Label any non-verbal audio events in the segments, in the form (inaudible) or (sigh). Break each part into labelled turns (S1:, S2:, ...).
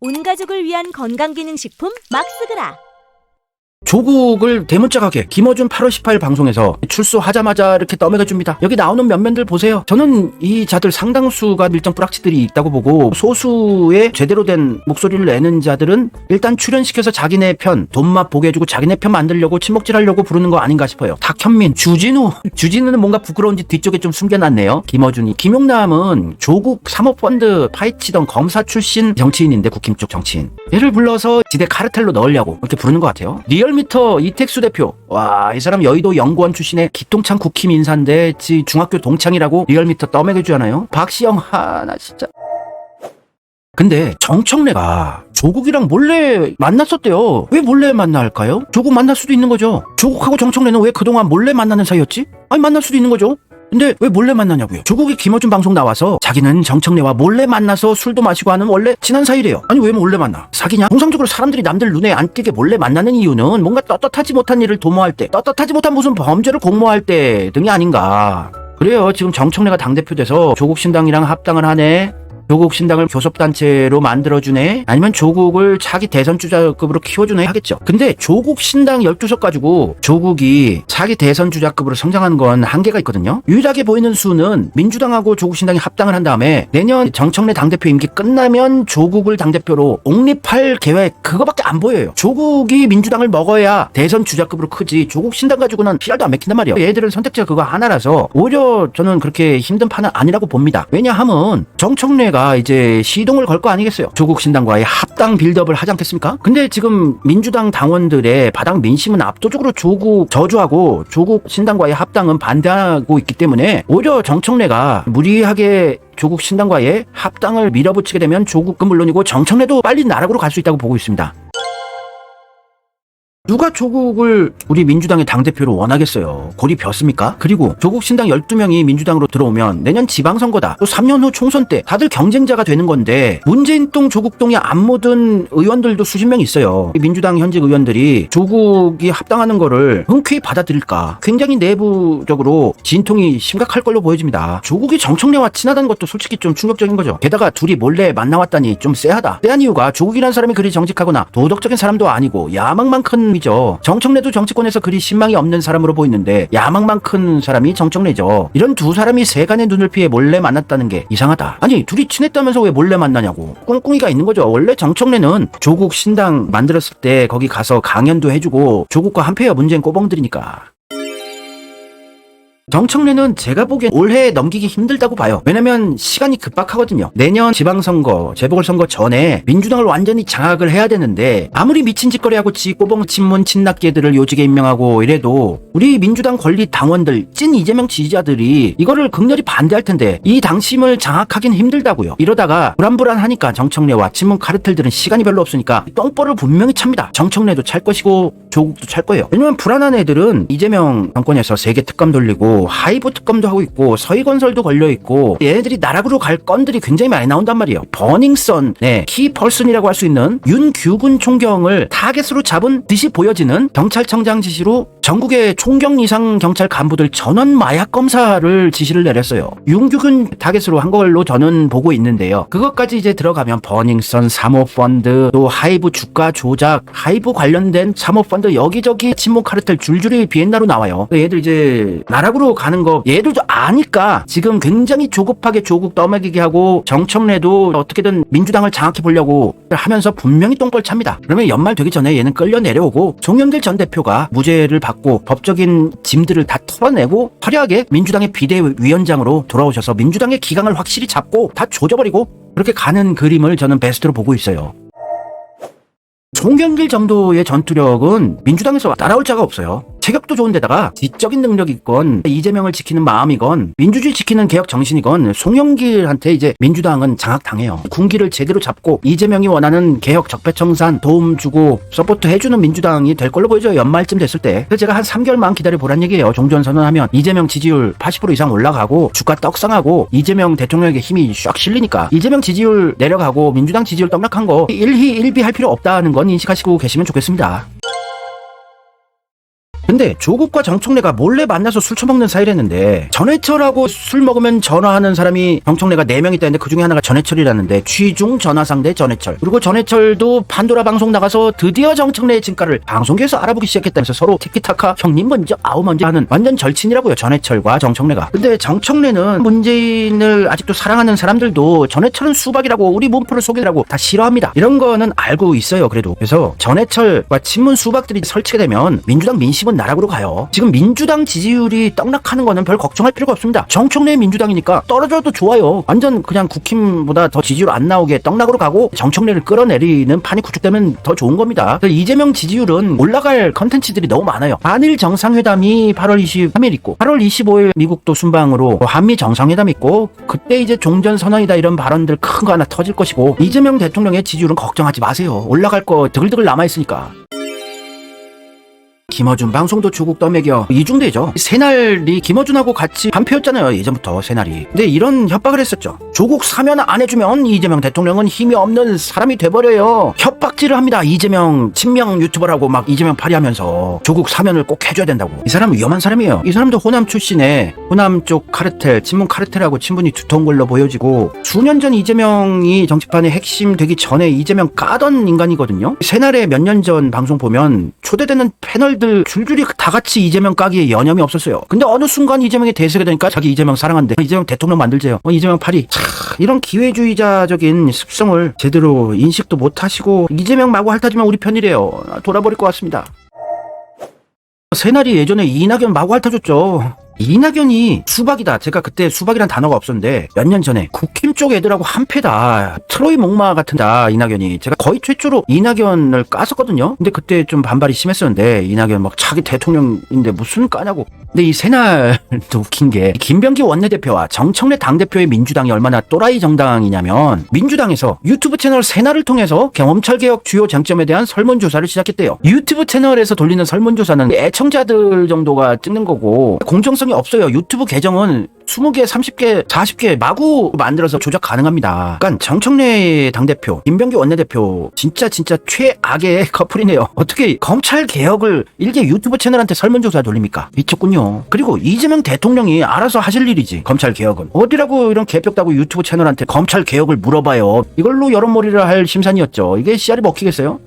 S1: 온 가족을 위한 건강기능식품 막스그라
S2: 조국을 대문짝하게 김어준 8월 18일 방송에서 출소하자마자 이렇게 떠먹여줍니다. 여기 나오는 면면들 보세요. 저는 이 자들 상당수가 밀정 뿌락치들이 있다고 보고 소수의 제대로 된 목소리를 내는 자들은 일단 출연시켜서 자기네 편 돈맛 보게 해주고 자기네 편 만들려고 침묵질하려고 부르는 거 아닌가 싶어요. 탁현민, 주진우. 주진우는 뭔가 부끄러운지 뒤쪽에 좀 숨겨놨네요. 김어준이. 김용남은 조국 사모펀드 파헤치던 검사 출신 정치인인데 국힘 쪽 정치인. 얘를 불러서 지대 카르텔로 넣으려고 이렇게 부르는 것 같아요. 리얼 미터 이택수 대표. 와, 이 사람 여의도 연구원 출신의 기통창 국힘 인사인데 지 중학교 동창이라고 리얼미터 떠먹여 주잖아요. 박시영, 하, 나 진짜. 근데 정청래가 조국이랑 몰래 만났었대요. 왜 몰래 만날까요? 조국 만날 수도 있는 거죠. 조국하고 정청래는 왜 그동안 몰래 만나는 사이였지? 아니 만날 수도 있는 거죠. 근데 왜 몰래 만나냐고요? 조국이 김어준 방송 나와서 자기는 정청래와 몰래 만나서 술도 마시고 하는 원래 친한 사이래요. 아니 왜 몰래 만나? 사기냐? 통상적으로 사람들이 남들 눈에 안 띄게 몰래 만나는 이유는 뭔가 떳떳하지 못한 일을 도모할 때, 떳떳하지 못한 무슨 범죄를 공모할 때 등이 아닌가. 그래요. 지금 정청래가 당대표 돼서 조국 신당이랑 합당을 하네. 조국 신당을 교섭단체로 만들어주네? 아니면 조국을 차기 대선 주자급으로 키워주네? 하겠죠. 근데 조국 신당 12석 가지고 조국이 차기 대선 주자급으로 성장하는 건 한계가 있거든요. 유일하게 보이는 수는 민주당하고 조국 신당이 합당을 한 다음에 내년 정청래 당대표 임기 끝나면 조국을 당대표로 옹립할 계획 그거밖에 안 보여요. 조국이 민주당을 먹어야 대선 주자급으로 크지 조국 신당 가지고는 피알도 안 맥힌단 말이에요. 얘들은 선택지가 그거 하나라서 오히려 저는 그렇게 힘든 판은 아니라고 봅니다. 왜냐하면 정청래가 이제 시동을 걸 거 아니겠어요. 조국 신당과의 합당 빌드업을 하지 않겠습니까? 근데 지금 민주당 당원들의 바닥 민심은 압도적으로 조국 저주하고 조국 신당과의 합당은 반대하고 있기 때문에 오히려 정청래가 무리하게 조국 신당과의 합당을 밀어붙이게 되면 조국은 물론이고 정청래도 빨리 나락으로 갈 수 있다고 보고 있습니다. 누가 조국을 우리 민주당의 당대표로 원하겠어요? 골이 벼습니까? 그리고 조국 신당 12명이 민주당으로 들어오면 내년 지방선거다. 또 3년 후 총선 때 다들 경쟁자가 되는 건데 문재인동, 조국동이 안 모든 의원들도 수십 명 있어요. 이 민주당 현직 의원들이 조국이 합당하는 거를 흔쾌히 받아들일까? 굉장히 내부적으로 진통이 심각할 걸로 보여집니다. 조국이 정청래와 친하다는 것도 솔직히 좀 충격적인 거죠. 게다가 둘이 몰래 만나왔다니 좀 쎄하다. 쎄한 이유가 조국이라는 사람이 그리 정직하거나 도덕적인 사람도 아니고 야망만 큰 이죠. 정청래도 정치권에서 그리 신망이 없는 사람으로 보이는데 야망만 큰 사람이 정청래죠. 이런 두 사람이 세간의 눈을 피해 몰래 만났다는 게 이상하다. 아니 둘이 친했다면서 왜 몰래 만나냐고. 꿍꿍이가 있는 거죠. 원래 정청래는 조국 신당 만들었을 때 거기 가서 강연도 해주고 조국과 한패여 문재인 꼬봉들이니까. 정청래는 제가 보기엔 올해 넘기기 힘들다고 봐요. 왜냐면 시간이 급박하거든요. 내년 지방선거, 재보궐선거 전에 민주당을 완전히 장악을 해야 되는데 아무리 미친 짓거리하고 지 꼬봉 친문 친낙계들을 요직에 임명하고 이래도 우리 민주당 권리 당원들 찐 이재명 지지자들이 이거를 극렬히 반대할 텐데 이 당심을 장악하긴 힘들다고요. 이러다가 불안불안하니까 정청래와 친문 카르텔들은 시간이 별로 없으니까 똥벌을 분명히 찹니다. 정청래도 찰 것이고 조국도 찰 거예요. 왜냐면 불안한 애들은 이재명 정권에서 세계 특감 돌리고 하이브 특검도 하고 있고 서희건설도 걸려 있고 얘네들이 나락으로 갈 건들이 굉장히 많이 나온단 말이에요. 버닝썬, 네, 키펄슨이라고 할 수 있는 윤규근 총경을 타겟으로 잡은 듯이 보여지는 경찰청장 지시로 전국의 총경 이상 경찰 간부들 전원 마약 검사를 지시를 내렸어요. 윤규근 타겟으로 한 걸로 저는 보고 있는데요. 그것까지 이제 들어가면 버닝썬 사모펀드 또 하이브 주가 조작, 하이브 관련된 사모펀드 여기저기 친목 카르텔 줄줄이 비엔나로 나와요. 얘들 이제 나락으로 가는 거 얘들도 아니까 지금 굉장히 조급하게 조국 떠먹이게 하고 정청래도 어떻게든 민주당을 장악해 보려고 하면서 분명히 똥벌 찹니다. 그러면 연말 되기 전에 얘는 끌려 내려오고 송영길 전 대표가 무죄를 받고 법적인 짐들을 다 털어내고 화려하게 민주당의 비대위원장으로 돌아오셔서 민주당의 기강을 확실히 잡고 다 조져버리고 그렇게 가는 그림을 저는 베스트로 보고 있어요. 송경길 정도의 전투력은 민주당에서 따라올 자가 없어요. 체격도 좋은 데다가 지적인 능력이 있건 이재명을 지키는 마음이건 민주주의 지키는 개혁 정신이건 송영길한테 이제 민주당은 장악당해요. 군기를 제대로 잡고 이재명이 원하는 개혁 적폐청산 도움 주고 서포트 해주는 민주당이 될 걸로 보이죠. 연말쯤 됐을 때. 그래서 제가 한 3개월만 기다려 보란 얘기예요. 종전 선언하면 이재명 지지율 80% 이상 올라가고 주가 떡상하고 이재명 대통령에게 힘이 쫙 실리니까 이재명 지지율 내려가고 민주당 지지율 떡락한 거 일희 일비 할 필요 없다는 건 인식하시고 계시면 좋겠습니다. 근데 조국과 정청래가 몰래 만나서 술 처먹는 사이랬는데 전해철하고 술 먹으면 전화하는 사람이 정청래가 4명 있다는데 그 중에 하나가 전해철이라는데 취중 전화 상대 전해철. 그리고 전해철도 판도라 방송 나가서 드디어 정청래의 진가를 방송계에서 알아보기 시작했다면서 서로 티키타카 형님 먼저 아우 먼저 하는 완전 절친이라고요 전해철과 정청래가. 근데 정청래는 문재인을 아직도 사랑하는 사람들도 전해철은 수박이라고 우리 몸표를 속이라고 다 싫어합니다. 이런 거는 알고 있어요 그래도. 그래서 전해철과 친문 수박들이 설치게 되면 민주당 민심은 나락으로 가요. 지금 민주당 지지율이 떡락하는 거는 별 걱정할 필요가 없습니다. 정청래 민주당이니까 떨어져도 좋아요. 완전 그냥 국힘보다 더 지지율 안 나오게 떡락으로 가고 정청래를 끌어내리는 판이 구축되면 더 좋은 겁니다. 이재명 지지율은 올라갈 컨텐츠들이 너무 많아요. 한일 정상회담이 8월 23일 있고 8월 25일 미국도 순방으로 한미 정상회담 있고 그때 이제 종전 선언이다 이런 발언들 큰 거 하나 터질 것이고 이재명 대통령의 지지율은 걱정하지 마세요. 올라갈 거 드글드글 남아 있으니까 김어준 방송도 조국 떠먹여 이중대죠. 새날이 김어준하고 같이 반표였잖아요 예전부터 새날이. 근데 이런 협박을 했었죠. 조국 사면 안 해주면 이재명 대통령은 힘이 없는 사람이 돼버려요. 협박질을 합니다 이재명 친명 유튜버라고 막 이재명 파리하면서. 조국 사면을 꼭 해줘야 된다고. 이 사람은 위험한 사람이에요. 이 사람도 호남 출신에 호남 쪽 카르텔 친문 카르텔하고 친분이 두터운 걸로 보여지고 수년 전 이재명이 정치판의 핵심 되기 전에 이재명 까던 인간이거든요. 새날에 몇년 전 방송 보면 초대되는 패널들 줄줄이 다 같이 이재명 까기에 여념이 없었어요. 근데 어느 순간 이재명이 대세가 되니까 자기 이재명 사랑한대. 이재명 대통령 만들재요. 어, 이재명 파리. 차, 이런 기회주의자적인 습성을 제대로 인식도 못 하시고 이재명 마구 핥아주면 우리 편이래요. 돌아버릴 것 같습니다. 새날이 예전에 이낙연 마구 핥아줬죠. 이낙연이 수박이다. 제가 그때 수박이란 단어가 없었는데 몇 년 전에 국힘 쪽 애들하고 한패다. 트로이 목마 같은다. 이낙연이. 제가 거의 최초로 이낙연을 깠었거든요. 근데 그때 좀 반발이 심했었는데 이낙연 막 자기 대통령인데 무슨 까냐고. 근데 이 새날도 (laughs) 웃긴 게 김병기 원내대표와 정청래 당대표의 민주당이 얼마나 또라이 정당이냐면 민주당에서 유튜브 채널 새날을 통해서 경험철 개혁 주요 쟁점에 대한 설문조사를 시작했대요. 유튜브 채널에서 돌리는 설문조사는 애청자들 정도가 찍는 거고 공정성이 없어요. 유튜브 계정은 20개, 30개, 40개 마구 만들어서 조작 가능합니다. 그러니까 정청래 당대표, 김병기 원내대표 진짜 진짜 최악의 (laughs) 커플이네요. 어떻게 검찰 개혁을 일개 유튜브 채널한테 설문조사 돌립니까? 미쳤군요. 그리고 이재명 대통령이 알아서 하실 일이지. 검찰 개혁은 어디라고 이런 개벽다고 유튜브 채널한테 검찰 개혁을 물어봐요. 이걸로 여론몰이를 할 심산이었죠. 이게 씨알이 먹히겠어요?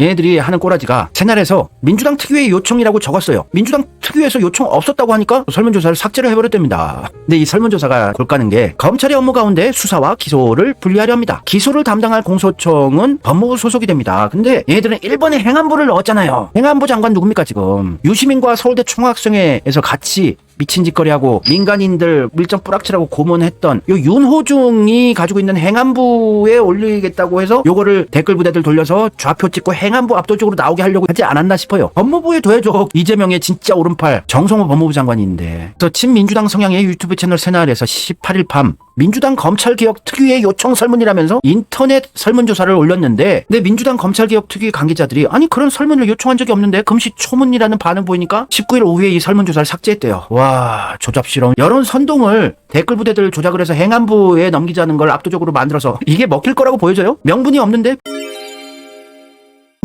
S2: 얘네들이 하는 꼬라지가 채널에서 민주당 특유의 요청이라고 적었어요. 민주당 특유에서 요청 없었다고 하니까 설문조사를 삭제를 해버렸답니다. 근데 이 설문조사가 골까는 게 검찰의 업무 가운데 수사와 기소를 분리하려 합니다. 기소를 담당할 공소청은 법무부 소속이 됩니다. 근데 얘네들은 1번에 행안부를 넣었잖아요. 행안부 장관 누굽니까 지금? 유시민과 서울대 총학생회에서 같이 미친 짓거리하고 민간인들 밀정 뿌락치라고 고문했던 요 윤호중이 가지고 있는 행안부에 올리겠다고 해서 요거를 댓글 부대들 돌려서 좌표 찍고 행안부 압도적으로 나오게 하려고 하지 않았나 싶어요. 법무부에 둬야죠. 이재명의 진짜 오른팔 정성호 법무부 있는데. 그래서 친민주당 성향의 유튜브 채널 새날에서 18일 밤 민주당 검찰개혁 특위의 요청 설문이라면서 인터넷 설문조사를 올렸는데 근데 민주당 검찰개혁 특위 관계자들이 아니 그런 설문을 요청한 적이 없는데 금시 초문이라는 반응 보이니까 19일 오후에 이 설문조사를 삭제했대요. 와 조잡스러운 여론 선동을 댓글 부대들 조작을 해서 행안부에 넘기자는 걸 압도적으로 만들어서 이게 먹힐 거라고 보여져요? 명분이 없는데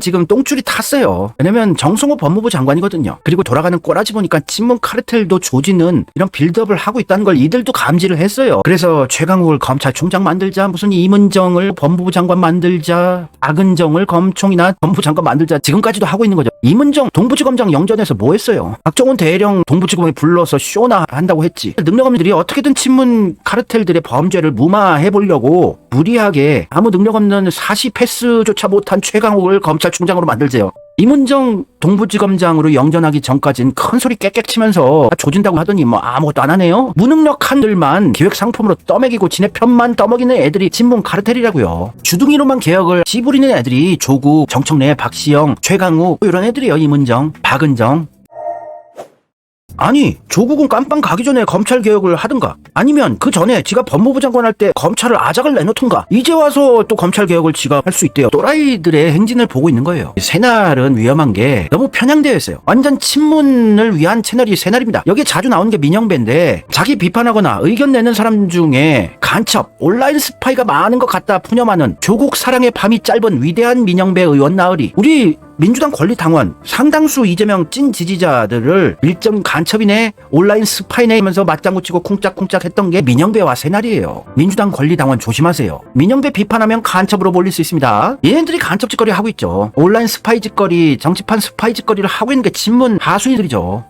S2: 지금 똥줄이 탔어요. 왜냐면 정성호 법무부 장관이거든요. 그리고 돌아가는 꼬라지 보니까 친문 카르텔도 조지는 이런 빌드업을 하고 있다는 걸 이들도 감지를 했어요. 그래서 최강욱을 검찰총장 만들자, 무슨 이문정을 법무부 장관 만들자, 박은정을 검총이나 법무부 장관 만들자 지금까지도 하고 있는 거죠. 이문정 동부지검장 영전에서 뭐 했어요? 박정훈 대령 동부지검에 불러서 쇼나 한다고 했지. 능력 없는 들이 어떻게든 친문 카르텔들의 범죄를 무마해 보려고 무리하게 아무 능력 없는 사시 패스조차 못한 최강욱을 검찰총장으로 만들재요. 이문정 동부지검장으로 영전하기 전까진 큰 소리 깨깨 치면서 조진다고 하더니 뭐 아무것도 안 하네요. 무능력한들만 기획 상품으로 떠먹이고 지네 편만 떠먹이는 애들이 친문 카르텔이라고요. 주둥이로만 개혁을 찌부리는 애들이 조국, 정청래, 박시영, 최강욱 이런 애들이에요. 이문정, 박은정. 아니 조국은 깜빵 가기 전에 검찰 개혁을 하든가 아니면 그 전에 지가 법무부 장관 할 때 검찰을 아작을 내놓던가 이제 와서 또 검찰 개혁을 지가 할 수 있대요. 또라이들의 행진을 보고 있는 거예요. 새날은 위험한 게 너무 편향되어 있어요. 완전 친문을 위한 채널이 새날입니다. 여기에 자주 나오는 게 민영배인데 자기 비판하거나 의견 내는 사람 중에 간첩 온라인 스파이가 많은 것 같다 푸념하는 조국 사랑의 밤이 짧은 위대한 민영배 의원 나으리. 우리 민주당 권리당원 상당수 이재명 찐 지지자들을 일정 간첩이네 온라인 스파이네 하면서 맞장구 치고 쿵짝쿵짝 했던 게 민영배와 새날이에요. 민주당 권리당원 조심하세요. 민영배 비판하면 간첩으로 몰릴 수 있습니다. 얘네들이 간첩 짓거리 하고 있죠. 온라인 스파이 짓거리, 정치판 스파이 짓거리를 하고 있는 게 친문 하수인들이죠.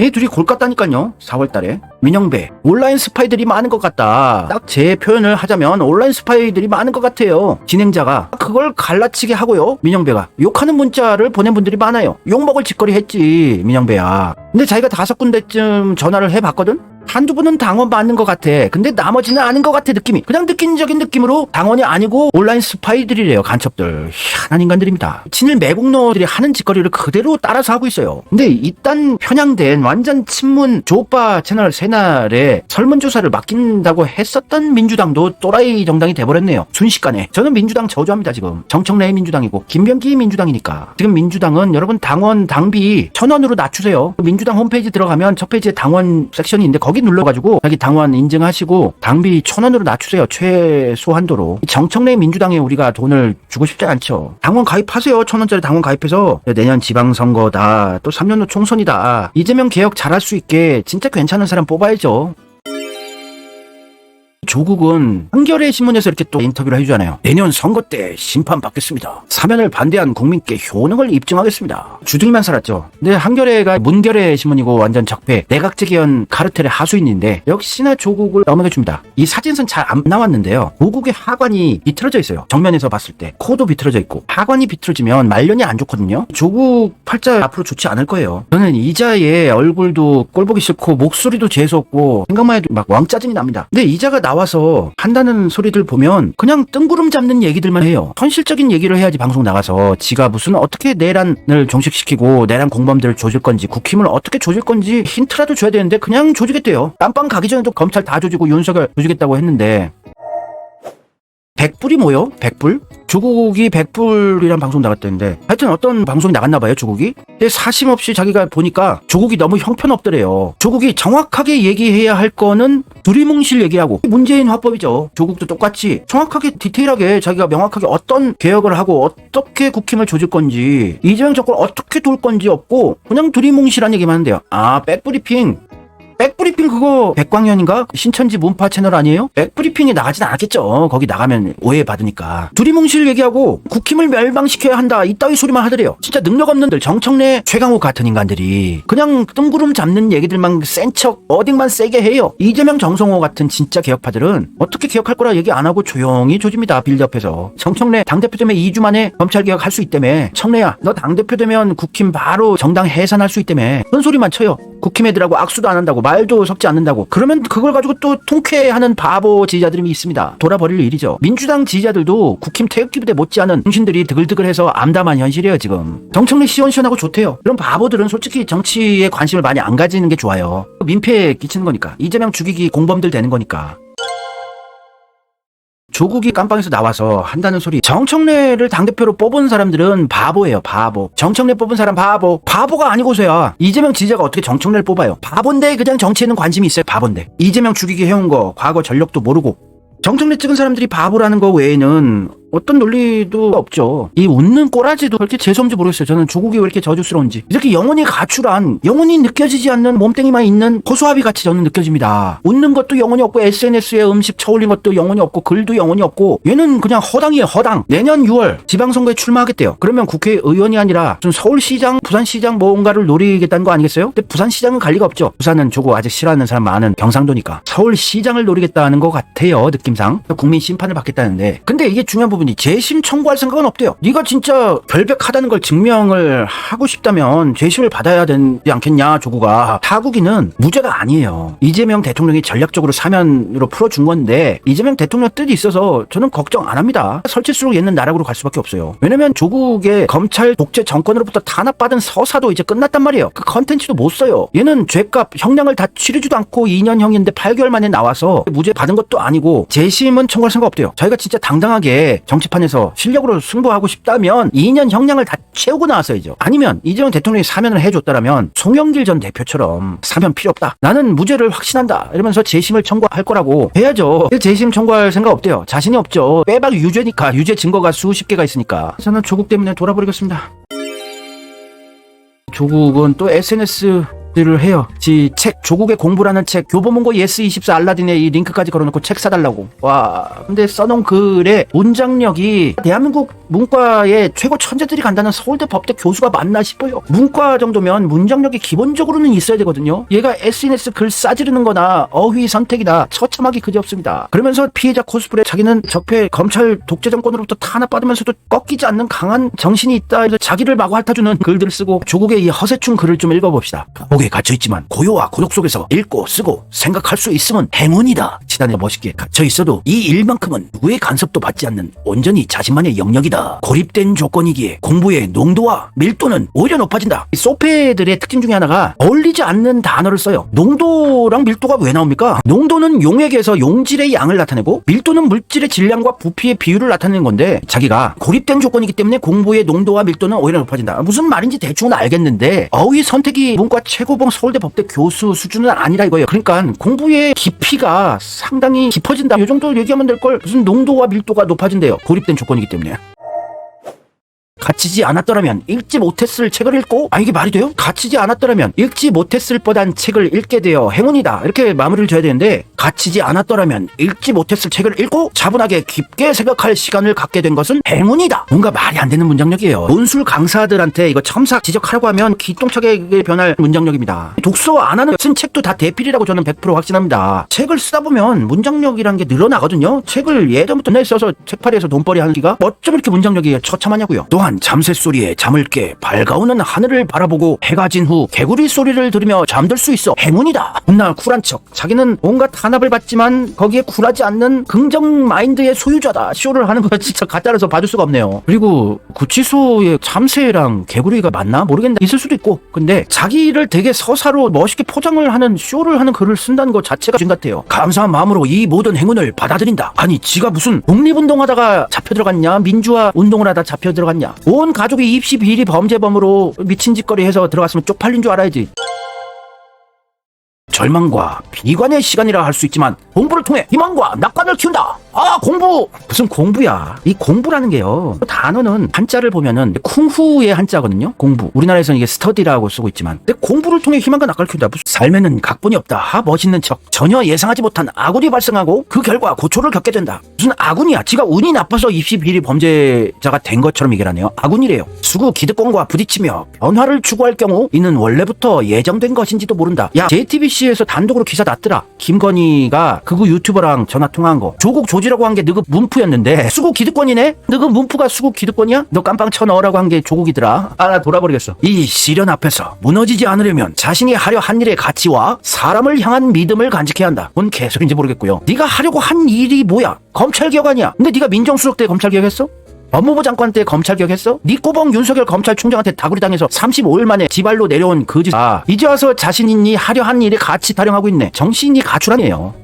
S2: 얘 둘이 골 같다니까요. 4월 달에 민영배 온라인 스파이들이 많은 것 같다. 딱 제 표현을 하자면 온라인 스파이들이 많은 것 같아요. 진행자가 그걸 갈라치게 하고요. 민영배가 욕하는 문자를 보낸 분들이 많아요. 욕 먹을 짓거리 했지 민영배야. 근데 자기가 다섯 군데쯤 전화를 해봤거든. 한두 분은 당원 맞는 것 같아. 근데 나머지는 아닌 것 같아, 느낌이. 그냥 느낀적인 느낌으로 당원이 아니고 온라인 스파이들이래요, 간첩들. 희한한 인간들입니다. 친일 매국노들이 하는 짓거리를 그대로 따라서 하고 있어요. 근데 이딴 편향된 완전 친문 조오빠 채널 새날에 설문조사를 맡긴다고 했었던 민주당도 또라이 정당이 돼버렸네요. 순식간에. 저는 민주당 저주합니다, 지금. 정청래의 민주당이고, 김병기 민주당이니까. 지금 민주당은 여러분 당원, 당비 천 원으로 낮추세요. 민주당 홈페이지 들어가면 첫 페이지에 당원 섹션이 있는데 거기 눌러가지고 자기 당원 인증하시고 당비 천 원으로 낮추세요. 최소 한도로. 정청래 민주당에 우리가 돈을 주고 싶지 않죠. 당원 가입하세요. 천 원짜리 당원 가입해서 내년 지방선거다. 또 3년 후 총선이다. 이재명 개혁 잘할 수 있게 진짜 괜찮은 사람 뽑아야죠. 조국은 한겨레 신문에서 이렇게 또 인터뷰를 해주잖아요. 내년 선거 때 심판 받겠습니다. 사면을 반대한 국민께 효능을 입증하겠습니다. 주둥이만 살았죠. 근데 한겨레가 문겨레 신문이고 완전 적폐 내각제기현 카르텔의 하수인인데 역시나 조국을 넘어가줍니다. 이 사진선 잘 안 나왔는데요. 조국의 하관이 비틀어져 있어요. 정면에서 봤을 때 코도 비틀어져 있고 하관이 비틀어지면 말년이 안 좋거든요. 조국 팔자 앞으로 좋지 않을 거예요. 저는 이자의 얼굴도 꼴보기 싫고 목소리도 재수없고 생각만 해도 막 왕짜증이 납니다. 근데 이자가 나 와서 한다는 소리들 보면 그냥 뜬구름 잡는 얘기들만 해요. 현실적인 얘기를 해야지 방송 나가서 지가 무슨 어떻게 내란을 종식시키고 내란 공범들을 조질 건지 국힘을 어떻게 조질 건지 힌트라도 줘야 되는데 그냥 조지겠대요. 깜빵 가기 전에도 검찰 다 조지고 윤석열 조지겠다고 했는데 백불이 뭐요? 백불? 조국이 백불이란 방송 나갔다는데. 하여튼 어떤 방송이 나갔나 봐요 조국이. 근데 사심 없이 자기가 보니까 조국이 너무 형편없더래요. 조국이 정확하게 얘기해야 할 거는 두리뭉실 얘기하고 문재인 화법이죠. 조국도 똑같이 정확하게 디테일하게 자기가 명확하게 어떤 개혁을 하고 어떻게 국힘을 조질 건지 이재명 정권 어떻게 돌 건지 없고 그냥 두리뭉실한 얘기만 하는데요. 아 백브리핑 백브리핑 그거 백광현인가 신천지 문파 채널 아니에요? 백브리핑에 나가진 않았겠죠. 거기 나가면 오해 받으니까. 두리뭉실 얘기하고 국힘을 멸망시켜야 한다 이따위 소리만 하더래요. 진짜 능력 없는들 정청래 최강욱 같은 인간들이 그냥 뜬구름 잡는 얘기들만 센 척 어딩만 세게 해요. 이재명 정성호 같은 진짜 개혁파들은 어떻게 개혁할 거라 얘기 안 하고 조용히 조집니다. 빌드업해서 정청래 당대표 되면 2주 만에 검찰 개혁 할 수 있다며. 청래야 너 당대표 되면 국힘 바로 정당 해산할 수 있다며. 그런 소리만 쳐요. 국힘 애들하고 악수도 안 한다고 말도 섞지 않는다고. 그러면 그걸 가지고 또 통쾌해하는 바보 지지자들이 있습니다. 돌아버릴 일이죠. 민주당 지지자들도 국힘 태극기부대 못지않은 중신들이 드글드글해서 암담한 현실이에요 지금. 정청래 시원시원하고 좋대요. 그럼 바보들은 솔직히 정치에 관심을 많이 안 가지는 게 좋아요. 민폐에 끼치는 거니까. 이재명 죽이기 공범들 되는 거니까 조국이 깜빵에서 나와서 한다는 소리. 정청래를 당대표로 뽑은 사람들은 바보예요, 바보. 정청래 뽑은 사람 바보. 바보가 아니고서야. 이재명 지지자가 어떻게 정청래를 뽑아요? 바본데 그냥 정치에는 관심이 있어요, 바본데. 이재명 죽이기 해온 거, 과거 전력도 모르고. 정청래 찍은 사람들이 바보라는 거 외에는 어떤 논리도 없죠. 이 웃는 꼬라지도 그렇게 재수없는지 모르겠어요. 저는 조국이 왜 이렇게 저주스러운지. 이렇게 영혼이 가출한, 영혼이 느껴지지 않는 몸뚱이만 있는 호수아비 같이 저는 느껴집니다. 웃는 것도 영혼이 없고, SNS에 음식 쳐올린 것도 영혼이 없고, 글도 영혼이 없고, 얘는 그냥 허당이에요, 허당. 내년 6월 지방선거에 출마하겠대요. 그러면 국회의원이 아니라 무슨 서울시장, 부산시장 뭔가를 노리겠다는 거 아니겠어요? 근데 부산시장은 갈 리가 없죠. 부산은 조국 아직 싫어하는 사람 많은 경상도니까. 서울시장을 노리겠다는 것 같아요, 느낌상. 국민 심판을 받겠다는데. 근데 이게 중요한 부분 부분이 재심 청구할 생각은 없대요. 네가 진짜 결백하다는 걸 증명을 하고 싶다면 재심을 받아야 되지 않겠냐 조국아. 타국이는 무죄가 아니에요. 이재명 대통령이 전략적으로 사면으로 풀어준 건데 이재명 대통령 뜻이 있어서 저는 걱정 안 합니다. 설칠수록 얘는 나락으로 갈 수밖에 없어요. 왜냐면 조국의 검찰 독재 정권으로부터 탄압받은 서사도 이제 끝났단 말이에요. 그 컨텐츠도 못 써요. 얘는 죄값 형량을 다 치르지도 않고 2년형인데 8개월 만에 나와서 무죄 받은 것도 아니고 재심은 청구할 생각 없대요. 저희가 진짜 당당하게 정치판에서 실력으로 승부하고 싶다면 2년 형량을 다 채우고 나왔어야죠. 아니면 이재명 대통령이 사면을 해줬다라면 송영길 전 대표처럼 사면 필요 없다. 나는 무죄를 확신한다. 이러면서 재심을 청구할 거라고 해야죠. 재심 청구할 생각 없대요. 자신이 없죠. 빼박 유죄니까 유죄 증거가 수십 개가 있으니까. 저는 조국 때문에 돌아버리겠습니다. 조국은 또 SNS 를 해요. 지 책 조국의 공부라는 책 교보문고 예스 24 알라딘에 이 링크까지 걸어놓고 책 사달라고. 와 근데 써놓은 글에 문장력이 대한민국 문과의 최고 천재들이 간다는 서울대 법대 교수가 맞나 싶어요. 문과 정도면 문장력이 기본적으로는 있어야 되거든요. 얘가 SNS 글 싸지르는 거나 어휘 선택이나 처참하기 그지없습니다. 그러면서 피해자 코스프레 자기는 적폐 검찰 독재 정권으로부터 탄압받으면서도 꺾이지 않는 강한 정신이 있다. 해서 자기를 마구 핥아주는 글들을 쓰고 조국의 이 허세충 글을 좀 읽어봅시다. 감옥에 갇혀있지만 고요와 고독 속에서 읽고 쓰고 생각할 수 있으면 행운이다. 지단에 멋있게 갇혀있어도 이 일만큼은 누구의 간섭도 받지 않는 온전히 자신만의 영역이다. 고립된 조건이기에 공부의 농도와 밀도는 오히려 높아진다. 이 소페들의 특징 중에 하나가 어울리지 않는 단어를 써요. 농도랑 밀도가 왜 나옵니까? 농도는 용액에서 용질의 양을 나타내고 밀도는 물질의 질량과 부피의 비율을 나타내는 건데 자기가 고립된 조건이기 때문에 공부의 농도와 밀도는 오히려 높아진다. 무슨 말인지 대충은 알겠는데 어휘 선택이 문과 최고 봉 서울대 법대 교수 수준은 아니라 이거예요. 그러니까 공부의 깊이가 상당히 깊어진다. 이 정도 얘기하면 될 걸 무슨 농도와 밀도가 높아진대요. 고립된 조건이기 때문에. 갇히지 않았더라면 읽지 못했을 책을 읽고 아 이게 말이 돼요? 갇히지 않았더라면 읽지 못했을 뻔한 책을 읽게 되어 행운이다. 이렇게 마무리를 줘야 되는데 갇히지 않았더라면 읽지 못했을 책을 읽고 차분하게 깊게 생각할 시간을 갖게 된 것은 행운이다. 뭔가 말이 안 되는 문장력이에요. 논술 강사들한테 이거 첨삭 지적하라고 하면 기똥차게 변할 문장력입니다. 독서 안 하는 쓴 책도 다 대필이라고 저는 100% 확신합니다. 책을 쓰다 보면 문장력이란 게 늘어나거든요. 책을 예전부터 내 써서 책팔이에서 돈벌이 하는 기가 어쩜 이렇게 문장력이 처참하냐고요. 또한 잠새 소리에 잠을 깨 밝아오는 하늘을 바라보고 해가 진 후 개구리 소리를 들으며 잠들 수 있어 행운이다. 훗날 쿨한 척. 자기는 온갖 탄압을 받지만 거기에 쿨하지 않는 긍정 마인드의 소유자다. 쇼를 하는 거 (laughs) 진짜 가짜라서 봐줄 수가 없네요. 그리고 구치소의 참새랑 개구리가 맞나 모르겠는데 있을 수도 있고. 근데 자기를 되게 서사로 멋있게 포장을 하는 쇼를 하는 글을 쓴다는 것 자체가 진 같아요. 감사한 마음으로 이 모든 행운을 받아들인다. 아니 지가 무슨 독립운동하다가 잡혀 들어갔냐 민주화 운동을 하다 잡혀 들어갔냐 온 가족이 입시 비리 범죄범으로 미친 짓거리 해서 들어갔으면 쪽팔린 줄 알아야지. 절망과 비관의 시간이라 할 수 있지만 공부를 통해 희망과 낙관을 키운다. 아 공부 무슨 공부야? 이 공부라는 게요. 단어는 한자를 보면은 쿵후의 한자거든요. 공부. 우리나라에서는 이게 스터디라고 쓰고 있지만 근데 공부를 통해 희망과 낙관을 키운다. 무슨 삶에는 각본이 없다. 하 멋있는 척. 전혀 예상하지 못한 아군이 발생하고 그 결과 고초를 겪게 된다. 무슨 아군이야? 지가 운이 나빠서 입시 비리 범죄자가 된 것처럼 얘기를 하네요. 아군이래요. 수구 기득권과 부딪히며 변화를 추구할 경우 이는 원래부터 예정된 것인지도 모른다. 야 JTBC 에서 단독으로 기사 났더라. 김건희가 그구 유튜버랑 전화 통화한 거. 조국 조지라고 한 게 너그 문프였는데 (laughs) 수구 기득권이네? 너그 문프가 수구 기득권이야? 너 깜빵 쳐 넣으라고 한 게 조국이더라. 아 나 돌아버리겠어. 이 시련 앞에서 무너지지 않으려면 자신이 하려 한 일의 가치와 사람을 향한 믿음을 간직해야 한다. 뭔 개소리인지 모르겠고요. 네가 하려고 한 일이 뭐야? 검찰개혁 아니야? 근데 네가 민정수석 때 검찰개혁했어? 법무부 장관 때 검찰 개혁했어? 네 꼬봉 윤석열 검찰총장한테 다구리 당해서 35일 만에 지발로 내려온 그 짓. 아, 이제 와서 자신이 하려 한 일에 가치 타령하고 있네. 정신이 가출하네요.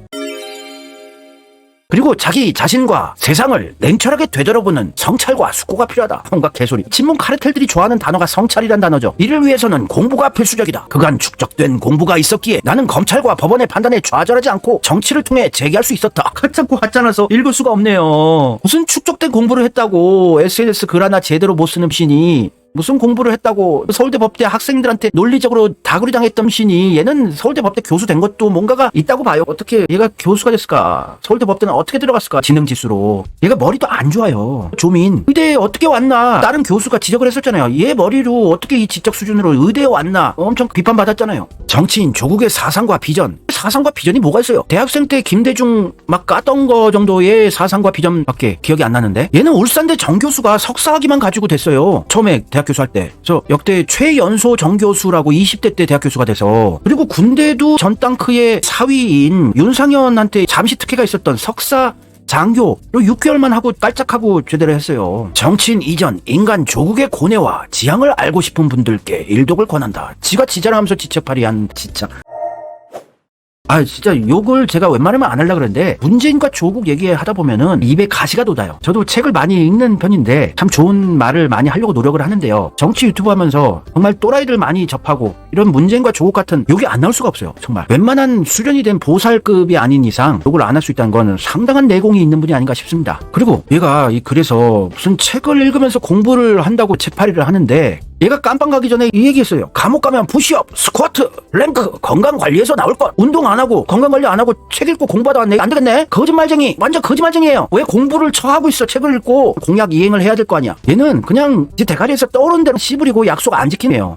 S2: 그리고 자기 자신과 세상을 냉철하게 되돌아보는 성찰과 숙고가 필요하다. 뭔가 개소리. 친문 카르텔들이 좋아하는 단어가 성찰이란 단어죠. 이를 위해서는 공부가 필수적이다. 그간 축적된 공부가 있었기에 나는 검찰과 법원의 판단에 좌절하지 않고 정치를 통해 재기할 수 있었다. 가짜고 하찮아서 읽을 수가 없네요. 무슨 축적된 공부를 했다고 SNS 글 하나 제대로 못 쓰는 신이 무슨 공부를 했다고 서울대 법대 학생들한테 논리적으로 다구리 당했던 신이 얘는 서울대 법대 교수 된 것도 뭔가가 있다고 봐요. 어떻게 얘가 교수가 됐을까? 서울대 법대는 어떻게 들어갔을까? 지능 지수로. 얘가 머리도 안 좋아요. 조민. 의대에 어떻게 왔나? 다른 교수가 지적을 했었잖아요. 얘 머리로 어떻게 이 지적 수준으로 의대에 왔나? 엄청 비판받았잖아요. 정치인 조국의 사상과 비전. 사상과 비전이 뭐가 있어요? 대학생 때 김대중 막 까던 거 정도의 사상과 비전밖에 기억이 안 나는데 얘는 울산대 정교수가 석사학위만 가지고 됐어요. 처음에 대학 교수 할 때. 그래서 역대 최연소 정교수라고 20대 때 대학 교수가 돼서 그리고 군대도 전 땅크의 사위인 윤상현한테 잠시 특혜가 있었던 석사 장교로 6개월만 하고 깔짝하고 제대로 했어요. 정치인 이전 인간 조국의 고뇌와 지향을 알고 싶은 분들께 일독을 권한다. 지가 지자랑하면서 지체팔이한 진짜 아 진짜 욕을 제가 웬만하면 안 하려 그러는데 문재인과 조국 얘기하다 보면은 입에 가시가 돋아요. 저도 책을 많이 읽는 편인데 참 좋은 말을 많이 하려고 노력을 하는데요. 정치 유튜브 하면서 정말 또라이들 많이 접하고 이런 문재인과 조국 같은 욕이 안 나올 수가 없어요. 정말 웬만한 수련이 된 보살급이 아닌 이상 욕을 안 할 수 있다는 건 상당한 내공이 있는 분이 아닌가 싶습니다. 그리고 얘가 이 글에서 무슨 책을 읽으면서 공부를 한다고 책팔이를 하는데 얘가 깜빵 가기 전에 이 얘기했어요. 감옥 가면 푸시업, 스쿼트, 랭크, 건강 관리에서 나올 것. 운동 안 하고 건강 관리 안 하고 책 읽고 공부하다 왔네. 안 되겠네. 거짓말쟁이. 완전 거짓말쟁이에요. 왜 공부를 처하고 있어? 책을 읽고 공약 이행을 해야 될 거 아니야. 얘는 그냥 지 대가리에서 떠오르는 대로 씨부리고 약속 안 지키네요.